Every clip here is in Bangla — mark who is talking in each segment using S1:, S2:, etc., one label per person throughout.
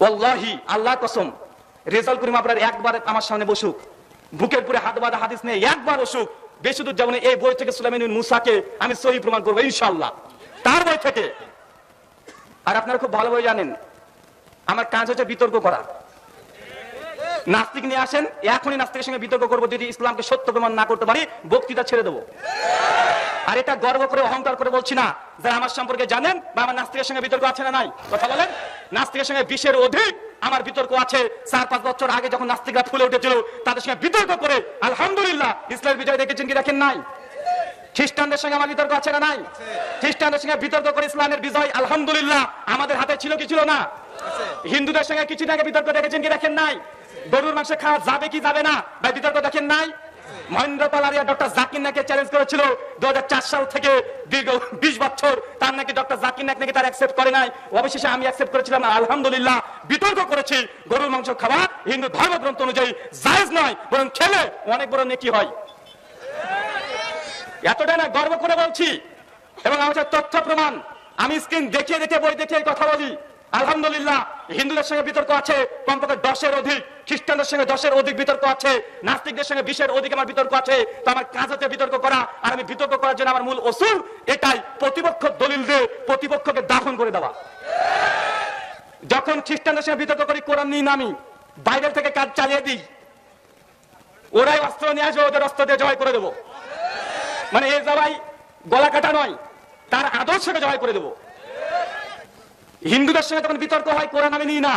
S1: ওয়াল্লাহি আল্লাহ কসম। রেজাল্ট করিম আপনার একবার আমার সামনে বসুক। বুকের পুরে হাত বাঁধা হাদিস নেই একবার বসুক। বেশি দূর যেমন এই বই থেকে সুলাইমান বিন মুসাকে আমি সহি প্রমাণ করব ইনশাল্লাহ তার বই থেকে। আর আপনারা খুব ভালো জানেন, আমার কাজ হচ্ছে বিতর্ক করা। নাস্তিক নিয়ে আসেন, এখনই নাস্তিকের সঙ্গে বিতর্ক করব, যদি ইসলামকে সত্য প্রমাণ না করতে পারি, বক্তৃতা ছেড়ে দেবো। আর এটা গর্ব করে, অহংকার করে বলছি না, যারা আমার সম্পর্কে জানেন বা আমার নাস্তিকের সঙ্গে বিতর্ক আছে না নাই, কথা বলেন। নাস্তিকের সঙ্গে বিশের অধিক আমার বিতর্ক আছে। চার, পাঁচ বছর আগে যখন নাস্তিকরা ফুলে উঠেছিল, তাদের সঙ্গে বিতর্ক করে, আলহামদুলিল্লাহ, ইসলামের বিজয় দেখেছেন কি দেখেন নাই? খ্রিস্টানদের সঙ্গে আমার বিতর্ক আছে না নাই? খ্রিস্টানদের সঙ্গে বিতর্ক করে ইসলামের বিজয়, আলহামদুলিল্লাহ, আমাদের হাতে ছিল কি ছিল না? হিন্দুদের সঙ্গে কিছুদিন আগে বিতর্ক দেখেছেন কি দেখেন নাই? গরুর মাংস খাওয়া যাবে কি যাবে না? ভাই, বিতর্ক দেখেন নাই? মহেন্দ্র পালারিয়া ডক্টর জাকির নাকে চ্যালেঞ্জ করেছিল। দু সাল থেকে দীর্ঘ বিশ বছর তার নাকি ডক্টর জাকির নাক নাকি তার অ্যাকসেপ্ট করে নাই। অবশেষে আমি অ্যাকসেপ্ট করেছিলাম আলহামদুলিল্লাহ বিতর্ক করেছি। গরুর মাংস খাওয়া হিন্দু ধর্মগ্রন্থ অনুযায়ী জায়েজ নয়, বরং খেলে অনেক বড় নেকি হয়। এতটা না গর্ব করে বলছি। এবং আমার তথ্য প্রমাণ। আমি স্ক্রিন দেখিয়ে দেখে বই দেখিয়ে কথা বলি। আলহামদুলিল্লাহ, হিন্দুদের সঙ্গে বিতর্ক আছে, কমপক্ষে দশের অধিক, খ্রিস্টানদের সঙ্গে দশের অধিক বিতর্ক আছে, নাস্তিকদের সঙ্গে বিশের অধিক আমার বিতর্ক আছে, তো আমার কাজ হচ্ছে বিতর্ক করা, আর আমি বিতর্ক করার জন্য আমার মূল অসুল এটাই, প্রতিপক্ষ দলিল দিয়ে প্রতিপক্ষকে দাফন করে দেওয়া। যখন খ্রিস্টানদের সঙ্গে বিতর্ক করি, কোরআন নিয়ে নামি বাইরের থেকে কাজ চালিয়ে দিই, ওরাই অস্ত্র নিয়ে আসবে, ওদের অস্ত্র দিয়ে জয় করে দেবো। মানে এ জবাই গলা কাটা নয়, তার আদর্শকে জয় করে দেবো। হিন্দুদের সঙ্গে তখন বিতর্ক হয়, কোরআন আমি নিই না।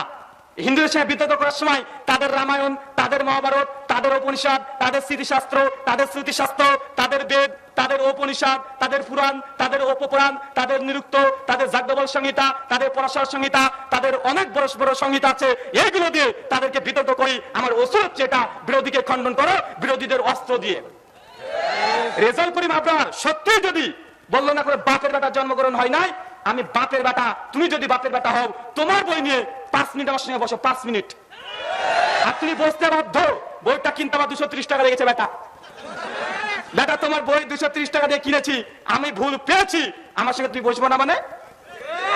S1: হিন্দুদের সঙ্গে বিতর্ক করার সময় তাদের রামায়ণ, তাদের মহাভারত, তাদের উপনিষদ, তাদের স্মৃতিশাস্ত্র তাদের স্মৃতিশাস্ত্র তাদের বেদ, তাদের উপনিষদ, তাদের পুরাণ, তাদের উপপুরাণ, তাদের নিরুক্ত, তাদের যাজ্ঞবল সংহিতা, তাদের পরাশর সংহিতা, তাদের অনেক বড় বড় সংহিতা আছে। এইগুলো দিয়ে তাদেরকে বিতর্ক করি। আমার ওষুধ হচ্ছে এটা, বিরোধীকে খণ্ডন করো, বিরোধীদের অস্ত্র দিয়ে। রেজাল্ট করিম আপনার সত্যি যদি বলল না করে বাপের বেটা জন্মগ্রহণ হয় নাই আমি বাপের বেটা, তুমি যদি বাপের বেটা হও, তোমার বই নিয়ে পাঁচ মিনিট আমার সঙ্গে বসো, পাঁচ মিনিট। আর তুমি বসতে বাধ্য, বইটা কিনতে আমার দুশো ত্রিশ টাকা লেগেছে, বেটা। বেটা, তোমার বই দুশো ত্রিশ টাকা দিয়ে কিনেছি, আমি ভুল পেয়েছি, আমার সঙ্গে তুমি বসবো না মানে?